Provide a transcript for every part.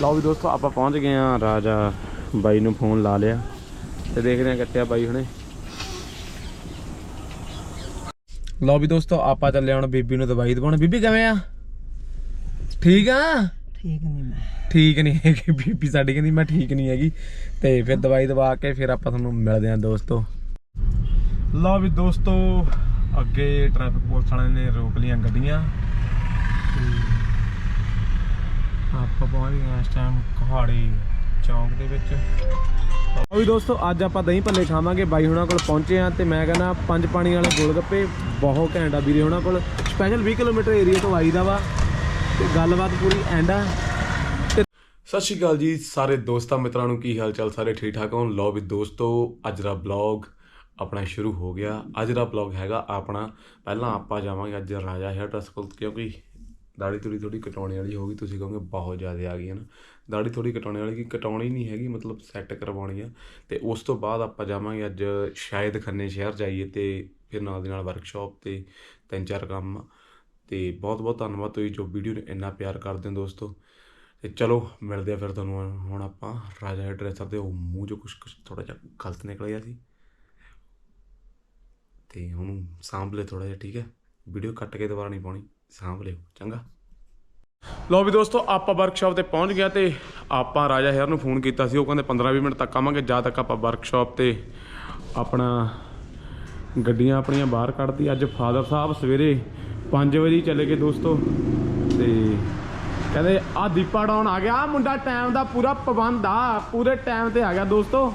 ਲਓ ਵੀ ਦੋਸਤੋ ਆਪਾਂ ਪਹੁੰਚ ਗਏ ਆ ਰਾਜਾ ਬਾਈ ਨੂੰ ਫੋਨ ਲਾ ਲਿਆ ਤੇ ਦੇਖਦੇ ਆ ਕਿੱਥੇ ਆ ਬਾਈ ਹੁਣੇ। ਲਓ ਵੀ ਦੋਸਤੋ ਆਪਾਂ ਚੱਲੇ ਹੁਣ ਬੀਬੀ ਨੂੰ ਦਵਾਈ ਦਵਾਉਣ। ਬੀਬੀ ਕਿਵੇਂ ਆ? ਠੀਕ ਆ? ਠੀਕ ਨਹੀਂ ਮੈਂ। ਠੀਕ ਨਹੀਂ ਹੈਗੀ। ਬੀਬੀ ਸਾਡੀ ਕਹਿੰਦੀ ਮੈਂ ਠੀਕ ਨਹੀਂ ਹੈਗੀ। ਤੇ ਫਿਰ ਦਵਾਈ ਦਵਾ ਕੇ ਫਿਰ ਆਪਾਂ ਤੁਹਾਨੂੰ ਮਿਲਦੇ ਹਾਂ ਦੋਸਤੋ। ਲਓ ਵੀ ਦੋਸਤੋ ਅੱਗੇ ਟ੍ਰੈਫਿਕ ਪੁਲਿਸ ਵਾਲਿਆਂ ਨੇ ਰੋਕ ਲਈਆਂ ਗੱਡੀਆਂ। ਤੇ ਆਪਾਂ ਪਹੁੰਚ ਗਏ ਇਸ ਟਾਈਮ ਕਹਾੜੀ ਚੌਂਕ ਦੇ ਵਿੱਚ। ਲਓ ਵੀ ਦੋਸਤੋ ਅੱਜ ਆਪਾਂ ਦਹੀਂ ਭੱਲੇ ਖਾਵਾਂਗੇ। ਬਾਈ ਹੁਣਾਂ ਕੋਲ ਪਹੁੰਚੇ ਆ ਤੇ ਮੈਂ ਕਹਿੰਦਾ ਪੰਜ ਪਾਣੀ ਵਾਲੇ ਗੋਲ ਗੱਪੇ ਬਹੁਤ ਘੈਂਟ ਆ ਵੀਰੇ ਹੁਣਾਂ ਕੋਲ। ਸਪੈਸ਼ਲ 20 ਕਿਲੋਮੀਟਰ ਏਰੀਆ ਤੋਂ ਆਈਦਾ ਵਾ ਤੇ ਗੱਲਬਾਤ ਪੂਰੀ ਐਂਡ ਆ। ਸਤਿ ਸ਼੍ਰੀ ਅਕਾਲ ਜੀ ਸਾਰੇ ਦੋਸਤਾਂ ਮਿੱਤਰਾਂ ਨੂੰ ਕੀ ਹਾਲ ਚਾਲ ਸਾਰੇ ਠੀਕ ਠਾਕ ਹੋ ਲਓ ਵੀ ਦੋਸਤੋ ਅੱਜ ਦਾ ਬਲੌਗ ਆਪਣਾ ਸ਼ੁਰੂ ਹੋ ਗਿਆ। ਅੱਜ ਦਾ ਬਲੌਗ ਹੈਗਾ ਆਪਣਾ। ਪਹਿਲਾਂ ਆਪਾਂ ਜਾਵਾਂਗੇ ਅੱਜ ਰਾਜਾ ਹੈਅਰ ਡਰੈਸ ਕੋਲ ਕਿਉਂਕਿ ਦਾੜੀ ਥੋੜੀ ਥੋੜੀ ਕਟਾਉਣੇ ਵਾਲੀ ਹੋ ਗਈ, ਤੁਸੀਂ ਕਹੋਗੇ ਬਹੁਤ ਜ਼ਿਆਦਾ ਆ ਗਈ ਹੈ ਨਾ ਦਾੜੀ ਥੋੜੀ ਕਟਾਉਣੇ ਵਾਲੀ ਕੀ ਕਟਾਉਣੀ ਨਹੀਂ ਹੈਗੀ, ਮਤਲਬ ਸੈੱਟ ਕਰਵਾਉਣੀ ਆ। ਤੇ ਉਸ ਤੋਂ ਬਾਅਦ ਆਪਾਂ ਜਾਵਾਂਗੇ ਅੱਜ ਸ਼ਾਇਦ ਖੰਨੇ ਸ਼ਹਿਰ ਜਾਈਏ ਤੇ ਫਿਰ ਨਾਲ ਦੀ ਨਾਲ ਵਰਕਸ਼ਾਪ ਤੇ ਤਿੰਨ ਚਾਰ ਕੰਮ। ਆ। ਤੇ ਬਹੁਤ ਬਹੁਤ ਧੰਨਵਾਦ ਤੁਸੀਂ ਜੋ ਵੀਡੀਓ ਨੂੰ ਇੰਨਾ ਪਿਆਰ ਕਰਦੇ ਹੋ ਦੋਸਤੋ। ਤੇ ਚਲੋ ਮਿਲਦੇ ਆ ਫਿਰ ਤੁਹਾਨੂੰ ਹੁਣ ਆਪਾਂ। ਰਾਜਾ ਐਡਰੈਸਰ ਦੇ ਉਹ ਮੂੰਹ ਜੋ ਕੁਝ ਕੁਝ ਥੋੜਾ ਜਿਹਾ ਗਲਤ ਨਿਕਲਿਆ ਸੀ। ਤੇ ਹੁਣ ਸਾਂਭ ਲੈ ਥੋੜਾ ਜਿਹਾ, ਠੀਕ ਹੈ। ਵੀਡੀਓ ਕੱਟ ਕੇ ਦੁਬਾਰਾ ਨਹੀਂ ਪਾਉਣੀ। ਸਾਂਭ ਲਿਓ, ਚੰਗਾ। ਲੋ ਵੀ ਦੋਸਤੋ, ਆਪਾਂ ਵਰਕਸ਼ਾਪ ਤੇ ਪਹੁੰਚ ਗਿਆ ਤੇ ਆਪਾਂ ਰਾਜਾ ਹੈਰ ਨੂੰ ਫੋਨ ਕੀਤਾ ਸੀ, ਉਹ ਕਹਿੰਦੇ 15-20 ਮਿੰਟ ਤੱਕ ਆਵਾਂਗੇ, ਜਦ ਤੱਕ ਆਪਾਂ ਵਰਕਸ਼ਾਪ ਤੇ ਆਪਣਾ ਗੱਡੀਆਂ ਆਪਣੀਆਂ ਬਾਹਰ ਕੱਢਤੀ। ਅੱਜ ਫਾਦਰ ਸਾਹਿਬ ਸਵੇਰੇ 5 ਵਜੇ ਚਲੇ ਗਏ ਦੋਸਤੋ, ਤੇ ਕਹਿੰਦੇ ਆ ਦੀਪਾ ਡਾਉਨ ਆ ਗਿਆ। ਆਹ ਮੁੰਡਾ ਟਾਈਮ ਦਾ ਪੂਰਾ ਪਾਬੰਦ ਆ, ਪੂਰੇ ਟਾਈਮ ਤੇ ਆ ਗਿਆ ਦੋਸਤੋ।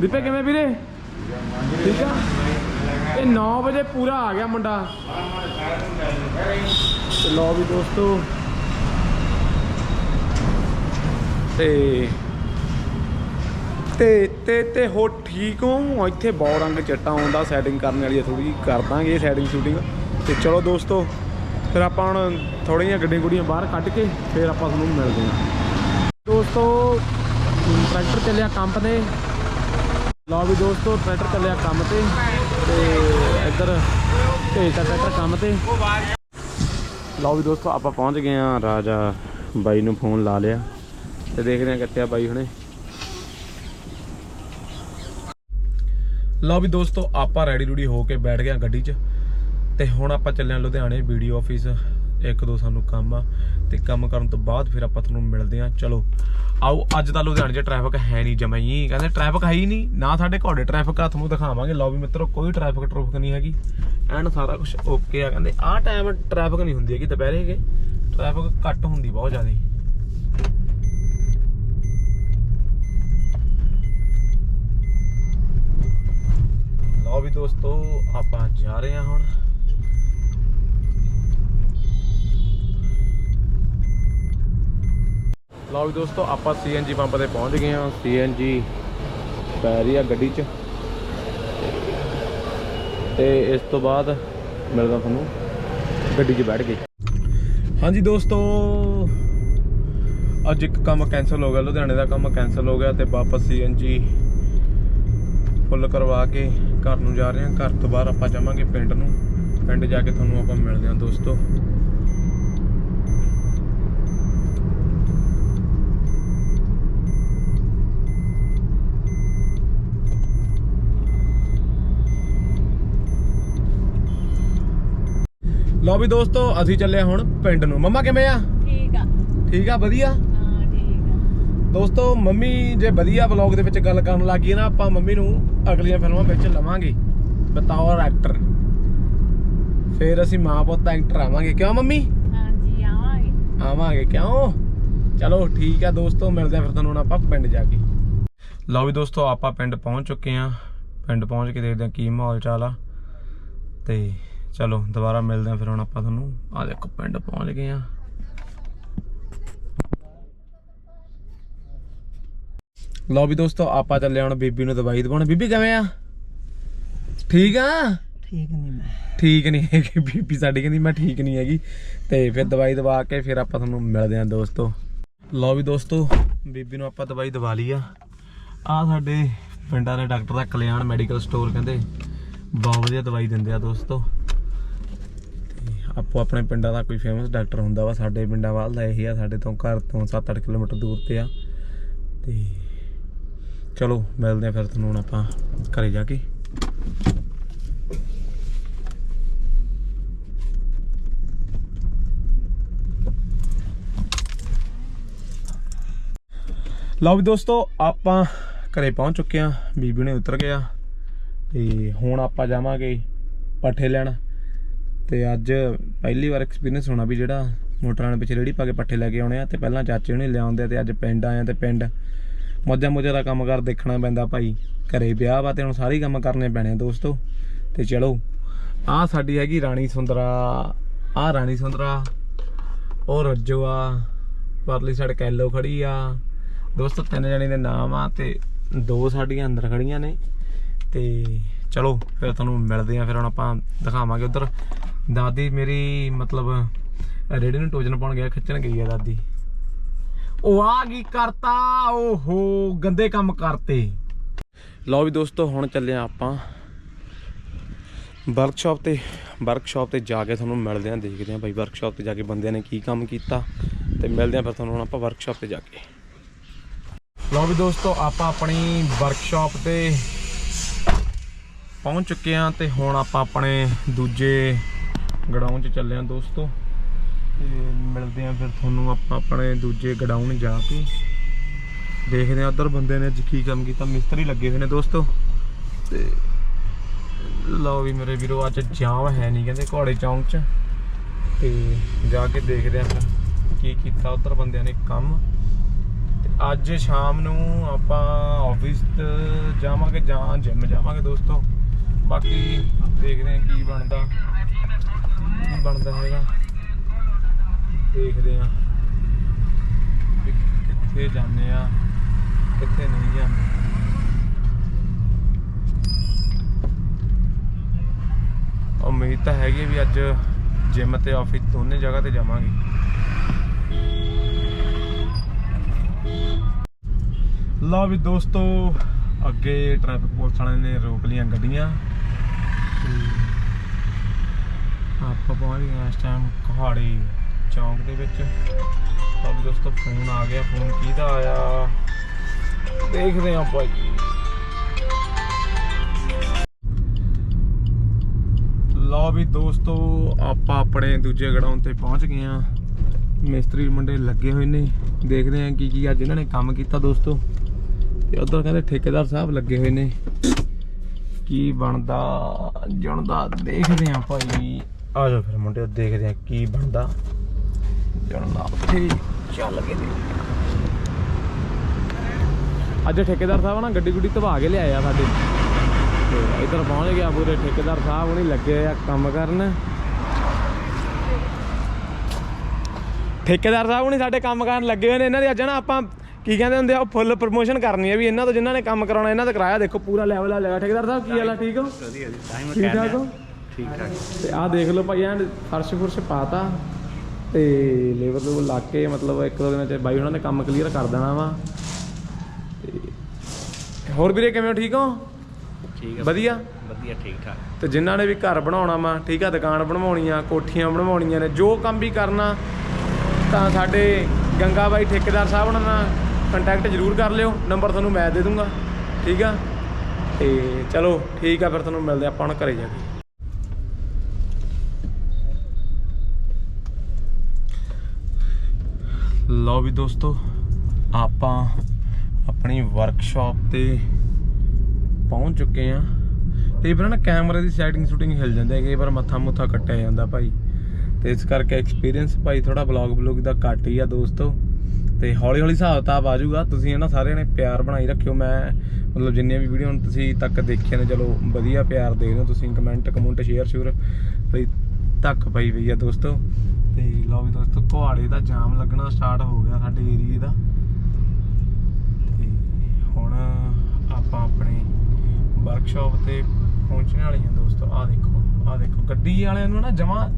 ਦੀਪੇ, ਕਿਵੇਂ ਵੀਰੇ? ਠੀਕ ਆ? ਇਹ 9 ਵਜੇ ਪੂਰਾ ਆ ਗਿਆ ਮੁੰਡਾ। ਤੇ ਲਓ ਵੀ ਦੋਸਤੋ। ਤੇ ਤੇ ਤੇ ਤੇ ਹੋ ਠੀਕ ਹੋ? ਇੱਥੇ ਬਹੁਤ ਰੰਗ ਚਿੱਟਾ ਆਉਂਦਾ ਸੈਟਿੰਗ ਕਰਨ ਵਾਲੀ ਥੋੜੀ ਜਿਹੀ ਕਰ ਦਾਂਗੇ ਸੈਟਿੰਗ ਸ਼ੂਟਿੰਗ ਤੇ ਚਲੋ ਦੋਸਤੋ, ਫਿਰ ਆਪਾਂ ਹੁਣ ਥੋੜ੍ਹੀਆਂ ਗੱਡੀਆਂ ਗੁੱਡੀਆਂ ਬਾਹਰ ਕੱਢ ਕੇ ਫਿਰ ਆਪਾਂ ਤੁਹਾਨੂੰ ਮਿਲਦੇ ਹਾਂ। ਦੋਸਤੋ, ਟਰੈਕਟਰ ਚੱਲਿਆ ਕੰਮ ਤੇ। ਲਓ ਵੀ ਦੋਸਤੋ, ਟਰੈਕਟਰ ਚੱਲਿਆ ਕੰਮ ਤੇ। ਤੇ ਇੱਧਰ ਭੇਜਤਾ ਟਰੈਕਟਰ ਕੰਮ ਤੇ। ਲਓ ਵੀ ਦੋਸਤੋ, ਆਪਾਂ ਪਹੁੰਚ ਗਏ ਆ ਰਾਜਾ ਬਾਈ ਨੂੰ ਫੋਨ ਲਾ ਲਿਆ ਤੇ ਦੇਖਦੇ ਆ ਕਿੱਥੇ ਆ ਬਾਈ ਹੁਣੇ। ਲਓ ਵੀ ਦੋਸਤੋ, ਆਪਾਂ ਰੈਡੀ ਰੂਡੀ ਹੋ ਕੇ ਬੈਠ ਗਏ ਆ ਗੱਡੀ 'ਚ ਤੇ ਹੁਣ ਆਪਾਂ ਚੱਲੇ ਆ ਲੁਧਿਆਣੇ ਵੀਡੀਓ ਆਫਿਸ ਇੱਕ ਦੋ ਸਾਨੂੰ ਕੰਮ ਆ ਤੇ ਕੰਮ ਕਰਨ ਤੋਂ ਬਾਅਦ ਫਿਰ ਆਪਾਂ ਤੁਹਾਨੂੰ ਮਿਲਦੇ ਆ ਚਲੋ ਆਓ, ਅੱਜ ਦਾ ਲੁਧਿਆਣੇ 'ਚ ਟ੍ਰੈਫਿਕ ਹੈ ਨਹੀਂ ਜਮਾਂ ਹੀ। ਕਹਿੰਦੇ ਟ੍ਰੈਫਿਕ ਹੈ ਹੀ ਨਹੀਂ। ਨਾ ਸਾਡੇ ਘੋੜੇ ਟ੍ਰੈਫਿਕ ਆ, ਤੁਹਾਨੂੰ ਦਿਖਾਵਾਂਗੇ। ਲਓ ਵੀ ਮਿੱਤਰੋ, ਕੋਈ ਟ੍ਰੈਫਿਕ ਟ੍ਰੈਫਿਕ ਨਹੀਂ ਹੈਗੀ। ਐਨ ਸਾਰਾ ਕੁਝ ਓਕੇ ਆ। ਕਹਿੰਦੇ ਆਹ ਟਾਈਮ ਟ੍ਰੈਫਿਕ ਨਹੀਂ ਹੁੰਦੀ ਹੈਗੀ ਦੁਪਹਿਰੇ ਹੈਗੇ। ਟ੍ਰੈਫਿਕ ਘੱਟ ਹੁੰਦੀ ਬਹੁਤ ਜ਼ਿਆਦਾ। ਲਓ ਵੀ ਦੋਸਤੋ, ਆਪਾਂ ਜਾ ਰਹੇ ਹਾਂ ਹੁਣ। ਲਓ ਵੀ ਦੋਸਤੋ, ਆਪਾਂ ਸੀਐਨਜੀ ਪੰਪ ਤੇ ਪਹੁੰਚ ਗਏ ਹਾਂ। ਸੀਐਨਜੀ ਪੈ ਰਹੀ ਆ ਗੱਡੀ 'ਚ। ਤੇ ਇਸ ਤੋਂ ਬਾਅਦ ਮਿਲਦਾ ਤੁਹਾਨੂੰ ਗੱਡੀ 'ਚ ਬੈਠ ਕੇ। ਹਾਂਜੀ ਦੋਸਤੋ, ਅੱਜ ਇੱਕ ਕੰਮ ਕੈਨਸਲ ਹੋ ਗਿਆ। ਲੁਧਿਆਣੇ ਦਾ ਕੰਮ ਕੈਨਸਲ ਹੋ ਗਿਆ ਤੇ ਵਾਪਸ ਸੀਐਨਜੀ ਫੁੱਲ ਕਰਵਾ ਕੇ ਘਰ ਨੂੰ ਜਾ ਰਹੇ ਹਾਂ। ਘਰ ਤੋਂ ਬਾਹਰ ਆਪਾਂ ਜਾਵਾਂਗੇ ਪਿੰਡ ਨੂੰ। ਪਿੰਡ ਜਾ ਕੇ ਤੁਹਾਨੂੰ ਆਪਾਂ ਮਿਲਦੇ ਹਾਂ ਦੋਸਤੋ। ਲਓ ਵੀ ਦੋਸਤੋ ਅਸੀਂ ਚੱਲੇ ਹੁਣ ਪਿੰਡ ਨੂੰ। ਮੰਮਾ ਕਿਵੇਂ ਆ? ਠੀਕ ਆ। ਠੀਕ ਆ ਵਧੀਆ? ਹਾਂ ਠੀਕ ਆ। ਦੋਸਤੋ ਮੰਮੀ ਜੇ ਵਧੀਆ ਵਲੌਗ ਦੇ ਵਿੱਚ ਗੱਲ ਕਰਨ ਲੱਗੀ ਨਾ ਆਪਾਂ ਮੰਮੀ ਨੂੰ ਅਗਲੀਆਂ ਫਿਲਮਾਂ ਵਿੱਚ ਲਵਾਂਗੇ। ਬਤੌਰ ਐਕਟਰ ਫਿਰ ਅਸੀਂ ਮਾਂ ਪੁੱਤ ਐਕਟਰ ਆਵਾਂਗੇ। ਕਿਉਂ ਮੰਮੀ? ਹਾਂਜੀ ਆਵਾਂਗੇ। ਆਵਾਂਗੇ ਕਿਉਂ? ਚਲੋ ਠੀਕ ਆ ਦੋਸਤੋ ਮਿਲਦੇ ਆ ਫਿਰ ਤੁਹਾਨੂੰ ਹੁਣ ਆਪਾਂ ਪਿੰਡ ਜਾ ਕੇ। ਲਓ ਵੀ ਦੋਸਤੋ ਆਪਾਂ ਪਿੰਡ ਪਹੁੰਚ ਚੁੱਕੇ ਆ ਪਿੰਡ ਪਹੁੰਚ ਕੇ ਦੇਖਦੇ ਆ ਕੀ ਮਾਹੌਲ ਚਾਲ ਆ। ਤੇ ਚਲੋ ਦੁਬਾਰਾ ਮਿਲਦੇ ਆ ਫਿਰ ਹੁਣ ਆਪਾਂ ਤੁਹਾਨੂੰ। ਆ ਦੇਖੋ ਪਿੰਡ ਪਹੁੰਚ ਗਏ ਆ ਲਓ ਵੀ ਦੋਸਤੋ ਆਪਾਂ ਚੱਲੇ ਹੁਣ ਬੀਬੀ ਨੂੰ ਦਵਾਈ ਦਵਾਉਣ। ਬੀਬੀ ਕਿਵੇਂ ਆ? ਠੀਕ ਆ? ਠੀਕ ਨਹੀਂ ਮੈਂ। ਠੀਕ ਨਹੀਂ ਹੈਗੀ। ਬੀਬੀ ਸਾਡੀ ਕਹਿੰਦੀ ਮੈਂ ਠੀਕ ਨਹੀਂ ਹੈਗੀ। ਤੇ ਫਿਰ ਦਵਾਈ ਦਵਾ ਕੇ ਫਿਰ ਆਪਾਂ ਤੁਹਾਨੂੰ ਮਿਲਦੇ ਹਾਂ ਦੋਸਤੋ। ਲਓ ਵੀ ਦੋਸਤੋ ਬੀਬੀ ਨੂੰ ਆਪਾਂ ਦਵਾਈ ਦਵਾ ਲਈ ਆ। ਆ ਸਾਡੇ ਪਿੰਡਾਂ ਦੇ ਡਾਕਟਰ ਦਾ ਕਲਿਆਣ ਮੈਡੀਕਲ ਸਟੋਰ ਕਹਿੰਦੇ ਬਹੁਤ ਵਧੀਆ ਦਵਾਈ ਦਿੰਦੇ ਆ ਦੋਸਤੋ। ਆਪੋ ਆਪਣੇ ਪਿੰਡਾਂ ਦਾ ਕੋਈ ਫੇਮਸ ਡਾਕਟਰ ਹੁੰਦਾ ਵਾ, ਸਾਡੇ ਪਿੰਡਾਂ ਵੱਲ ਦਾ ਇਹੀ ਆ, ਸਾਡੇ ਤੋਂ ਘਰ ਤੋਂ 7-8 ਕਿਲੋਮੀਟਰ ਦੂਰ ਤੇ ਆ। ਤੇ ਚਲੋ, ਮਿਲਦੇ ਆ ਫਿਰ ਤੁਹਾਨੂੰ ਹੁਣ ਆਪਾਂ ਘਰੇ ਜਾ ਕੇ। ਲਓ ਵੀ ਦੋਸਤੋ, ਆਪਾਂ ਘਰੇ ਪਹੁੰਚ ਚੁੱਕੇ ਆ, ਬੀਬੀ ਨੇ ਉਤਰ ਗਿਆ। ਤੇ ਹੁਣ ਆਪਾਂ ਜਾਵਾਂਗੇ ਪੱਠੇ ਲੈਣ। ਤੇ ਅੱਜ ਪਹਿਲੀ ਵਾਰ ਐਕਸਪੀਰੀਅੰਸ ਹੋਣਾ ਵੀ ਜਿਹੜਾ ਮੋਟਰਾਂ ਦੇ ਪਿੱਛੇ ਰੇੜੀ ਪਾ ਕੇ ਪੱਠੇ ਲੈ ਕੇ ਆਉਣੇ ਆ ਤੇ ਪਹਿਲਾਂ ਚਾਚੇ ਹੁਣੇ ਲਿਆਉਂਦੇ ਤੇ ਅੱਜ ਪਿੰਡ ਆਏ ਆ ਤੇ ਪਿੰਡ ਮੌਜਾਂ ਮੌਜਾਂ ਦਾ ਕੰਮ ਕਰ ਦੇਖਣਾ ਪੈਂਦਾ ਭਾਈ। ਘਰੇ ਵਿਆਹ ਵਾ ਤੇ ਹੁਣ ਸਾਰੇ ਕੰਮ ਕਰਨੇ ਪੈਣੇ ਆ ਦੋਸਤੋ। ਤੇ ਚਲੋ ਆਹ ਸਾਡੀ ਹੈਗੀ ਰਾਣੀ ਸੁੰਦਰਾ ਆਹ ਰਾਣੀ ਸੁੰਦਰਾ, ਉਹ ਰੱਜੋ ਆ, ਪਰਲੀ ਸਾਈਡ ਕੈਲੋ ਖੜੀ ਆ। ਦੋਸਤੋ, ਤਿੰਨ ਜਣੇ ਦੇ ਨਾਮ ਆ ਤੇ ਦੋ ਸਾਡੀਆਂ ਅੰਦਰ ਖੜੀਆਂ ਨੇ। ਤੇ ਚਲੋ, ਫਿਰ ਤੁਹਾਨੂੰ ਮਿਲਦੇ ਆ, ਫਿਰ ਹੁਣ ਆਪਾਂ ਦਿਖਾਵਾਂਗੇ ਉਧਰ। ਦਾਦੀ ਮੇਰੀ ਮਤਲਬ ਰੇੜੀ ਨੂੰ ਟੋਜਨ ਪਾਉਣ ਗਿਆ ਖਿੱਚਣ ਗਈ ਆ ਦਾਦੀ। ਉਹ ਆ ਕੀ ਕਰਤਾ? ਓਹੋ ਗੰਦੇ ਕੰਮ ਕਰਤੇ। ਲਓ ਵੀ ਦੋਸਤੋ ਹੁਣ ਚੱਲੇ ਆ ਆਪਾਂ। ਵਰਕਸ਼ਾਪ ਤੇ ਵਰਕਸ਼ਾਪ ਤੇ ਜਾ ਕੇ ਤੁਹਾਨੂੰ ਮਿਲਦੇ ਆ ਦੇਖਦੇ ਆ ਭਾਈ ਵਰਕਸ਼ਾਪ ਤੇ ਜਾ ਕੇ ਬੰਦਿਆਂ ਨੇ ਕੀ ਕੰਮ ਕੀਤਾ ਤੇ ਮਿਲਦੇ ਆ ਫਿਰ ਤੁਹਾਨੂੰ ਹੁਣ ਆਪਾਂ ਵਰਕਸ਼ਾਪ ਤੇ ਜਾ ਕੇ। ਲਓ ਵੀ ਦੋਸਤੋ ਆਪਾਂ ਆਪਣੀ ਵਰਕਸ਼ਾਪ ਤੇ ਪਹੁੰਚ ਚੁੱਕੇ ਆ ਤੇ ਹੁਣ ਆਪਾਂ ਆਪਣੇ ਦੂਜੇ ਗਡਾਊਨ 'ਚ ਚੱਲਿਆ ਦੋਸਤੋ। ਤੇ ਮਿਲਦੇ ਆ ਫਿਰ ਤੁਹਾਨੂੰ ਆਪਾਂ ਆਪਣੇ ਦੂਜੇ ਗਡਾਊਨ ਜਾ ਕੇ। ਦੇਖਦੇ ਆ ਉਧਰ ਬੰਦੇ ਨੇ ਅੱਜ ਕੀ ਕੰਮ ਕੀਤਾ। ਮਿਸਤਰੀ ਲੱਗੇ ਹੋਏ ਨੇ ਦੋਸਤੋ। ਤੇ ਲਓ ਵੀ ਮੇਰੇ ਵੀਰੋ, ਅੱਜ ਜਾਮ ਹੈ ਨਹੀਂ ਕਹਿੰਦੇ ਘੋੜੇ ਚੌਂਕ 'ਚ ਤੇ ਜਾ ਕੇ ਦੇਖਦੇ ਆ ਫਿਰ ਕੀ ਕੀਤਾ ਉਧਰ ਬੰਦਿਆਂ ਨੇ ਕੰਮ। ਤੇ ਅੱਜ ਸ਼ਾਮ ਨੂੰ ਆਪਾਂ ਆਫਿਸ ਜਾਵਾਂਗੇ ਜਾਂ ਜਿਮ ਜਾਵਾਂਗੇ ਦੋਸਤੋ। ਬਾਕੀ ਦੇਖਦੇ ਆ ਕੀ ਬਣਦਾ। ਬਣਦਾ ਹੈਗਾ। ਦੇਖਦੇ ਆ ਵੀ ਕਿੱਥੇ ਜਾਂਦੇ ਆ ਕਿੱਥੇ ਨਹੀਂ ਜਾਂਦੇ। ਉਮੀਦ ਤਾਂ ਹੈਗੀ ਵੀ ਅੱਜ ਜਿਮ ਤੇ ਆਫਿਸ ਦੋਨੇ ਜਗ੍ਹਾ ਤੇ ਜਾਵਾਂਗੇ। ਲਓ ਵੀ ਦੋਸਤੋ, ਅੱਗੇ ਟ੍ਰੈਫਿਕ ਪੁਲਿਸ ਵਾਲਿਆਂ ਨੇ ਰੋਕ ਲਈਆਂ ਗੱਡੀਆਂ। ਆਪਾਂ ਪਹੁੰਚ ਗਏ ਹਾਂ ਇਸ ਟਾਈਮ ਕੋਹਾੜੀ ਚੌਂਕ ਦੇ ਵਿੱਚ। ਤਾਂ ਦੋਸਤੋ ਫੋਨ ਆ ਗਿਆ ਫੋਨ ਕਿਹਦਾ ਆਇਆ? ਦੇਖਦੇ ਹਾਂ ਭਾਈ। ਲਓ ਵੀ ਦੋਸਤੋ, ਆਪਾਂ ਆਪਣੇ ਦੂਜੇ ਗੜਾਉਣ ਤੇ ਪਹੁੰਚ ਗਏ ਆ ਮਿਸਤਰੀ ਮੁੰਡੇ ਲੱਗੇ ਹੋਏ ਨੇ। ਦੇਖਦੇ ਆ ਕੀ ਕੀ ਅੱਜ ਇਹਨਾਂ ਨੇ ਕੰਮ ਕੀਤਾ ਦੋਸਤੋ। ਤੇ ਉਧਰ ਕਹਿੰਦੇ ਠੇਕੇਦਾਰ ਸਾਹਿਬ ਲੱਗੇ ਹੋਏ ਨੇ। ਕੀ ਬਣਦਾ, ਜੁਣਦਾ, ਦੇਖਦੇ ਆ ਭਾਈ। ਆ ਜਾਓ ਫਿਰ ਮੁੰਡੇ ਦੇਖਦੇ ਆ ਕੀ ਬਣਦਾ। ਜੁਣਦਾ ਉੱਥੇ ਚੱਲ ਕੇ ਦੇ ਅੱਜ ਠੇਕੇਦਾਰ ਸਾਹਿਬ ਨਾ ਗੱਡੀ ਗੁੱਡੀ ਧਵਾ ਕੇ ਲਿਆਏ ਆ ਸਾਡੇ। ਤੇ ਇੱਧਰ ਪਹੁੰਚ ਗਿਆ ਪੂਰੇ ਠੇਕੇਦਾਰ ਸਾਹਿਬ ਹੁਣੀ ਲੱਗੇ ਆ ਕੰਮ ਕਰਨ। ਠੇਕੇਦਾਰ ਸਾਹਿਬ ਹੁਣੀ ਸਾਡੇ ਕੰਮ ਕਰਨ ਲੱਗੇ ਹੋਏ ਨੇ ਇਹਨਾਂ ਦੀ ਅੱਜ ਨਾ ਆਪਾਂ ਕੀ ਕਹਿੰਦੇ ਹੁੰਦੇ ਆ ਉਹ ਫੁੱਲ ਪ੍ਰਮੋਸ਼ਨ ਕਰਨੀ ਹੈ ਵੀ ਇਹਨਾਂ ਤੋਂ ਜਿਨ੍ਹਾਂ ਨੇ ਕੰਮ ਕਰਾਉਣਾ ਇਹਨਾਂ ਦਾ ਕਰਾਇਆ ਦੇਖੋ ਪੂਰਾ ਲੈਵਲ ਆ ਲਿਆ ਠੇਕੇਦਾਰ ਸਾਹਿਬ ਕੀ ਹਾਲ ਆ ਠੀਕ ਹੋ? ਵਧੀਆ ਜੀ ਟਾਈਮ ਠੀਕ ਠਾਕ ਹੋ? ਠੀਕ ਠਾਕ। ਤੇ ਆਹ ਦੇਖ ਲਓ ਭਾਈ ਐਨ ਫਰਸ਼ ਫੁਰਸ਼ ਪਾਤਾ ਤੇ ਲੇਬਰ ਨੂੰ ਲਾ ਕੇ ਮਤਲਬ ਇੱਕ ਦੋ ਦਿਨਾਂ ਚ ਬਾਈ ਉਹਨਾਂ ਨੇ ਕੰਮ ਕਲੀਅਰ ਕਰ ਦੇਣਾ ਵਾ। ਤੇ ਹੋਰ ਵੀਰੇ ਕਿਵੇਂ ਹੋ ਠੀਕ ਹੋ? ਠੀਕ ਹੈ ਵਧੀਆ? ਵਧੀਆ ਠੀਕ ਠਾਕ। ਤੇ ਜਿਨ੍ਹਾਂ ਨੇ ਵੀ ਘਰ ਬਣਾਉਣਾ ਵਾ ਠੀਕ ਆ ਦੁਕਾਨ ਬਣਵਾਉਣੀ ਆ ਕੋਠੀਆਂ ਬਣਵਾਉਣੀਆਂ ਨੇ ਜੋ ਕੰਮ ਵੀ ਕਰਨਾ ਤਾਂ ਸਾਡੇ ਗੰਗਾ ਬਾਈ ਠੇਕੇਦਾਰ ਸਾਹਿਬ ਉਹਨਾਂ ਨਾਲ ਕੰਟੈਕਟ ਜ਼ਰੂਰ ਕਰ ਲਿਓ। ਨੰਬਰ ਤੁਹਾਨੂੰ ਮੈਂ ਦੇ ਦੂੰਗਾ ਠੀਕ ਆ? ਤੇ ਚਲੋ ਠੀਕ ਆ ਫਿਰ ਤੁਹਾਨੂੰ ਮਿਲਦੇ ਆਪਾਂ ਹੁਣ ਘਰੇ ਜਾ ਕੇ। ਲਓ ਵੀ ਦੋਸਤੋ, ਆਪਾਂ ਆਪਣੀ ਵਰਕਸ਼ਾਪ ਤੇ ਪਹੁੰਚ ਚੁੱਕੇ ਆ ਕਈ ਵਾਰ ਨਾ ਕੈਮਰੇ ਦੀ ਸੈਟਿੰਗ ਸ਼ੂਟਿੰਗ ਹਿਲ ਜਾਂਦੀ ਹੈ, ਕਈ ਵਾਰ ਮੱਥਾ ਮੁੱਥਾ ਕੱਟਿਆ ਜਾਂਦਾ ਭਾਈ। ਤੇ ਇਸ ਕਰਕੇ ਐਕਸਪੀਰੀਅੰਸ ਭਾਈ ਥੋੜਾ ਬਲੌਗ ਬਲੌਗ ਦਾ ਘੱਟ ਹੀ ਆ ਦੋਸਤੋ। ਤੇ ਹੌਲੀ ਹੌਲੀ ਹਿਸਾਬ ਕਿਤਾਬ ਆ ਜਾਊਗਾ। ਤੁਸੀਂ ਇਹਨਾਂ ਸਾਰਿਆਂ ਨੇ ਪਿਆਰ ਬਣਾਈ ਰੱਖਿਓ। ਮੈਂ ਮਤਲਬ ਜਿੰਨੀਆਂ ਵੀ ਵੀਡੀਓ ਹੁਣ ਤੁਸੀਂ ਤੱਕ ਦੇਖੇ ਨੇ, ਚਲੋ ਵਧੀਆ ਪਿਆਰ ਦੇ ਰਹੇ ਹੋ ਤੁਸੀਂ। ਕਮੈਂਟ ਕਮੁੰਟ ਸ਼ੇਅਰ ਸ਼ੂਰ ਬਈ ਤੱਕ ਪਈ ਪਈ ਆ ਦੋਸਤੋ। ਤੇ ਲਓ ਵੀ ਦੋਸਤੋ ਕੁਹਾੜੇ ਦਾ ਜਾਮ ਲੱਗਣਾ ਸਟਾਰਟ ਹੋ ਗਿਆ ਸਾਡੇ ਏਰੀਏ ਦਾ। ਤੇ ਹੁਣ ਆਪਾਂ ਆਪਣੀ ਵਰਕਸ਼ਾਪ ਤੇ ਪਹੁੰਚਣ ਵਾਲੀ ਹਾਂ ਦੋਸਤੋ। ਆਹ ਦੇਖੋ ਆਹ ਦੇਖੋ, ਗੱਡੀ ਵਾਲਿਆਂ ਨੂੰ ਨਾ ਜਮਾ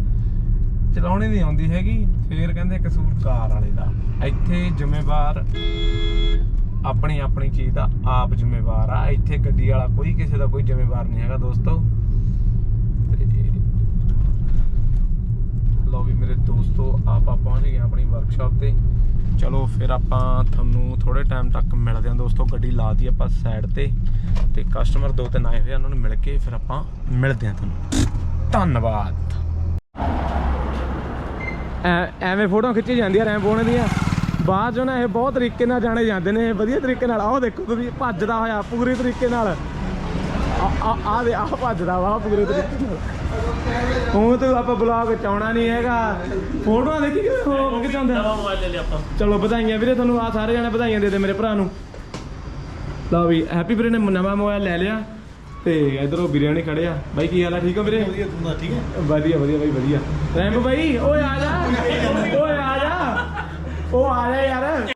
ਚਲਾਉਣੀ ਨਹੀਂ ਆਉਂਦੀ ਹੈਗੀ। ਫੇਰ ਕਹਿੰਦੇ ਕਸੂਰ ਕਾਰ ਵਾਲੇ ਦਾ। ਇੱਥੇ ਜ਼ਿੰਮੇਵਾਰ ਆਪਣੀ ਆਪਣੀ ਚੀਜ਼ ਦਾ ਆਪ ਜ਼ਿੰਮੇਵਾਰ ਆ। ਇੱਥੇ ਗੱਡੀ ਵਾਲਾ ਕੋਈ ਕਿਸੇ ਦਾ ਕੋਈ ਜ਼ਿੰਮੇਵਾਰ ਨਹੀਂ ਹੈਗਾ ਦੋਸਤੋ ਤੇ ਲਓ ਵੀ ਮੇਰੇ ਦੋਸਤੋ, ਆਪਾਂ ਪਹੁੰਚ ਗਏ ਆਪਣੀ ਵਰਕਸ਼ਾਪ ਤੇ। ਚਲੋ ਫਿਰ ਆਪਾਂ ਤੁਹਾਨੂੰ ਥੋੜੇ ਟਾਈਮ ਤੱਕ ਮਿਲਦੇ ਹਾਂ ਦੋਸਤੋ, ਗੱਡੀ ਲਾਤੀ ਆਪਾਂ ਸਾਈਡ ਤੇ ਤੇ ਕਸਟਮਰ ਦੋ ਤਿੰਨ ਆਏ ਹੋਏ ਉਹਨਾਂ ਨੂੰ ਮਿਲ ਕੇ ਫਿਰ ਆਪਾਂ ਮਿਲਦੇ ਹਾਂ ਤੁਹਾਨੂੰ। ਧੰਨਵਾਦ। ਐਵੇਂ ਫੋਟੋ ਖਿੱਚੀ ਜਾਂਦੀਆਂ ਰੈਂਪੋਣੇ ਦੀਆਂ। ਬਾਅਦ ਚੋਂ ਨਾ ਇਹ ਬਹੁਤ ਤਰੀਕੇ ਨਾਲ ਜਾਣੇ ਜਾਂਦੇ ਨੇ ਵਧੀਆ ਤਰੀਕੇ ਨਾਲ। ਆਹ ਦੇਖੋ ਤੁਸੀਂ, ਭੱਜਦਾ ਹੋਇਆ ਪੂਰੇ ਤਰੀਕੇ ਨਾਲ। ਆ ਆ ਆ ਦੇ ਆ ਭੱਜਦਾ ਵਾ ਪੂਰੇ ਤਰੀਕੇ ਨਾਲ ਉਹ ਤੇ ਆਪਾਂ ਬਲੌਗ ਚਾਉਣਾ ਨਹੀਂ ਹੈਗਾ। ਫੋਟੋਆਂ ਦੇਖੀ ਕਿਵੇਂ ਹੋ ਲਿਆ ਆਪਾਂ। ਚਲੋ ਵਧਾਈਆਂ ਵੀਰੇ ਤੁਹਾਨੂੰ ਆ ਸਾਰੇ ਜਣੇ ਵਧਾਈਆਂ ਦੇ ਦੇ ਮੇਰੇ ਭਰਾ ਨੂੰ। ਲਓ ਵੀ ਹੈਪੀ ਵੀਰੇ ਨੇ ਨਵਾਂ ਮੋਬਾਈਲ ਲੈ ਲਿਆ ਤੇ ਇਧਰੋਂ ਵੀਰੇ ਨੇ ਖੜੇ ਆ। ਬਾਈ ਕੀ ਹਾਲ ਆ? ਠੀਕ ਹੋ ਵੀਰੇ? ਵਧੀਆ ਤੂੰ ਠੀਕ ਹੈ ਵਧੀਆ ਵਧੀਆ ਬਾਈ ਵਧੀਆ। ਰੈਂਪ ਬਾਈ ਓਏ ਆ ਜਾ। ਓਏ ਆ ਜਾ। ਉਹ ਆ ਜਾ ਯਾਰ।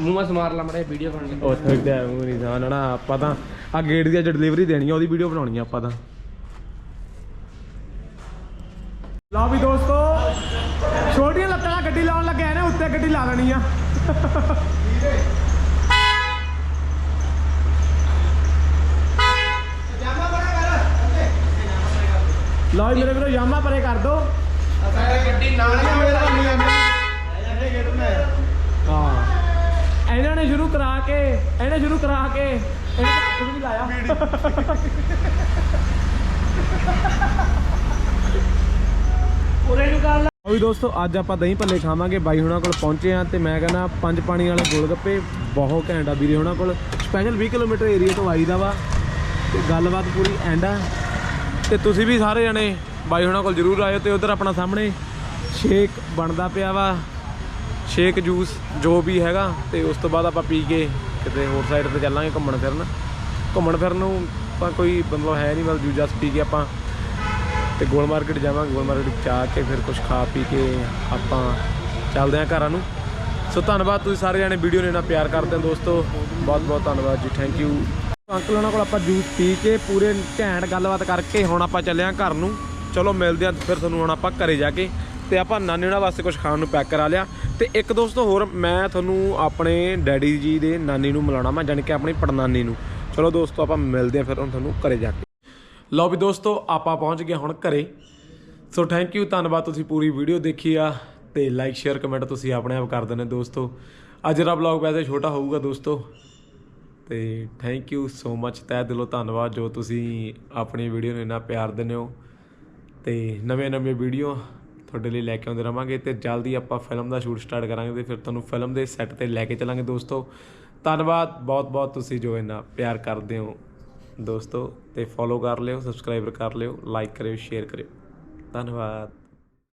ਮੂੰਹ ਮਸ ਮਾਰ ਲਾ ਮੜੇ ਵੀਡੀਓ ਬਣ ਲਈ ਉਹ ਥੱਕਦਾ ਮੂੰਹ ਨਹੀਂ ਨਾ ਆਪਾਂ ਤਾਂ ਆ ਗੇਟ ਦੀ ਡਿਲੀਵਰੀ ਦੇਣੀ ਆ ਉਹਦੀ ਵੀਡੀਓ ਬਣਾਉਣੀ ਆ ਆਪਾਂ ਤਾਂ। ਲਓ ਵੀ ਦੋਸਤੋ ਛੋਟੀਆਂ ਲੱਤਾਂ ਨਾਲ ਗੱਡੀ ਲਾਉਣ ਲੱਗੇ ਨੇ ਉੱਤੇ ਗੱਡੀ ਲਾ ਲੈਣੀ ਆ। ਲਓ ਜੀ ਮੇਰੇ ਵੀਰੋ ਯਾਮਾ ਪਰੇ ਕਰ ਦੋ। ਗੱਡੀ ਨਾਲ ਹਾਂ ਇਹਨਾਂ ਨੇ ਸ਼ੁਰੂ ਕਰਾ ਕੇ ਇਹਨੇ ਸ਼ੁਰੂ ਕਰਾ ਕੇ ਇਹਨੇ ਹੱਥ ਵੀ ਨਹੀਂ ਲਾਇਆ। ਪੂਰੇ ਨੂੰ ਕਰ ਉਹ ਵੀ ਦੋਸਤੋ ਅੱਜ ਆਪਾਂ ਦਹੀਂ ਭੱਲੇ ਖਾਵਾਂਗੇ। ਬਾਈ ਹੁਣਾਂ ਕੋਲ ਪਹੁੰਚੇ ਆ ਤੇ ਮੈਂ ਕਹਿੰਦਾ ਪੰਜ ਪਾਣੀ ਵਾਲੇ ਗੋਲਗੱਪੇ ਬਹੁਤ ਘੈਂਟ ਆ ਵੀਰੇ ਹੁਣਾਂ ਕੋਲ। ਸਪੈਸ਼ਲ 20 ਕਿਲੋਮੀਟਰ ਏਰੀਆ ਤੋਂ ਆਈਦਾ ਵਾ ਤੇ ਗੱਲਬਾਤ ਪੂਰੀ ਐਂਡ ਆ। ਤੇ ਤੁਸੀਂ ਵੀ ਸਾਰੇ ਜਣੇ ਬਾਈ ਹੁਣਾਂ ਕੋਲ ਜ਼ਰੂਰ ਆਇਓ ਤੇ ਉਧਰ ਆਪਣਾ ਸਾਹਮਣੇ ਸ਼ੇਕ ਬਣਦਾ ਪਿਆ ਵਾ। ਸ਼ੇਕ ਜੂਸ ਜੋ ਵੀ ਹੈਗਾ ਤੇ ਉਸ ਤੋਂ ਬਾਅਦ ਆਪਾਂ ਪੀ ਕੇ ਕਿਤੇ ਹੋਰ ਸਾਈਡ ਤੇ ਚੱਲਾਂਗੇ ਘੁੰਮਣ ਫਿਰਨ। ਘੁੰਮਣ ਫਿਰਨ ਨੂੰ ਤਾਂ ਕੋਈ ਮਤਲਬ ਹੈ ਨਹੀਂ ਮਤਲਬ ਜੂਸ ਪੀ ਕੇ ਆਪਾਂ ਤੇ ਗੋਲ ਮਾਰਕੀਟ ਜਾਵਾਂਗੇ, ਗੋਲ ਮਾਰਕੀਟ ਜਾ ਕੇ ਫਿਰ ਕੁਝ ਖਾ ਪੀ ਕੇ ਆਪਾਂ ਚੱਲਦੇ ਆਂ ਘਰਾਂ ਨੂੰ। ਸੋ ਧੰਨਵਾਦ ਤੁਸੀਂ ਸਾਰੇ ਜਣੇ, ਵੀਡੀਓ ਨੂੰ ਇੰਨਾ ਪਿਆਰ ਕਰਦੇ ਹੋ ਦੋਸਤੋ। ਬਹੁਤ ਬਹੁਤ ਧੰਨਵਾਦ ਜੀ ਥੈਂਕ ਯੂ ਅੰਕਲ ਉਹਨਾਂ ਕੋਲ ਆਪਾਂ ਜੂਸ ਪੀ ਕੇ ਪੂਰੇ ਘੈਂਟ ਗੱਲਬਾਤ ਕਰਕੇ ਹੁਣ ਆਪਾਂ ਚੱਲੇ ਆਂ ਘਰ ਨੂੰ। ਚਲੋ ਮਿਲਦੇ ਆਂ ਫਿਰ ਤੁਹਾਨੂੰ ਹੁਣ ਆਪਾਂ ਘਰੇ ਜਾ ਕੇ ਤੇ ਆਪਾਂ ਨਾਨੀ ਉਹਨਾਂ ਵਾਸਤੇ ਕੁਝ ਖਾਣ ਨੂੰ ਪੈਕ ਕਰਾ ਲਿਆ। ਤੇ ਇੱਕ ਦੋਸਤੋ ਹੋਰ, ਮੈਂ ਤੁਹਾਨੂੰ ਆਪਣੇ ਡੈਡੀ ਜੀ ਦੇ ਨਾਨੀ ਨੂੰ ਮਿਲਾਉਣਾ ਮੈਂ ਜਾਣੀ ਕਿ ਆਪਣੀ ਪੜਨਾਨੀ ਨੂੰ। ਚਲੋ ਦੋਸਤੋ, ਆਪਾਂ ਮਿਲਦੇ ਆਂ ਫਿਰ ਹੁਣ ਤੁਹਾਨੂੰ ਘਰੇ ਜਾ ਕੇ। ਲਓ ਵੀ ਦੋਸਤੋ, ਆਪਾਂ ਪਹੁੰਚ ਗਏ ਹੁਣ ਘਰੇ। ਸੋ ਥੈਂਕ ਯੂ ਧੰਨਵਾਦ ਤੁਸੀਂ ਪੂਰੀ ਵੀਡੀਓ ਦੇਖੀ ਆ, ਤੇ ਲਾਈਕ ਸ਼ੇਅਰ ਕਮੈਂਟ ਤੁਸੀਂ ਆਪਣੇ ਆਪ ਕਰ ਦਿੰਦੇ ਦੋਸਤੋ। ਅੱਜ ਦਾ ਵਲੌਗ ਵੈਸੇ ਛੋਟਾ ਹੋਊਗਾ ਦੋਸਤੋ। ਤੇ ਥੈਂਕ ਯੂ ਸੋ ਮੱਚ ਤਹਿ ਦਿਲੋਂ ਧੰਨਵਾਦ, ਜੋ ਤੁਸੀਂ ਆਪਣੀ ਵੀਡੀਓ ਨੂੰ ਇੰਨਾ ਪਿਆਰ ਦਿੰਦੇ ਹੋ। ਤੇ ਨਵੇਂ ਨਵੇਂ ਵੀਡੀਓ ਤੁਹਾਡੇ ਲਈ ਲੈ ਕੇ ਆਉਂਦੇ ਰਵਾਂਗੇ ਤੇ ਜਲਦੀ ਆਪਾਂ ਫਿਲਮ ਦਾ ਸ਼ੂਟ ਸਟਾਰਟ ਕਰਾਂਗੇ ਤੇ ਫਿਰ ਤੁਹਾਨੂੰ ਫਿਲਮ ਦੇ ਸੈੱਟ ਤੇ ਲੈ ਕੇ ਚੱਲਾਂਗੇ ਦੋਸਤੋ। ਧੰਨਵਾਦ ਬਹੁਤ ਬਹੁਤ ਤੁਸੀਂ ਜੋ ਇੰਨਾ ਪਿਆਰ ਕਰਦੇ ਹੋ ਦੋਸਤੋ, ਤੇ ਫੋਲੋ ਕਰ ਲਿਓ ਸਬਸਕ੍ਰਾਈਬਰ ਕਰ ਲਿਓ ਲਾਈਕ ਕਰਿਓ ਸ਼ੇਅਰ ਕਰਿਓ। ਧੰਨਵਾਦ।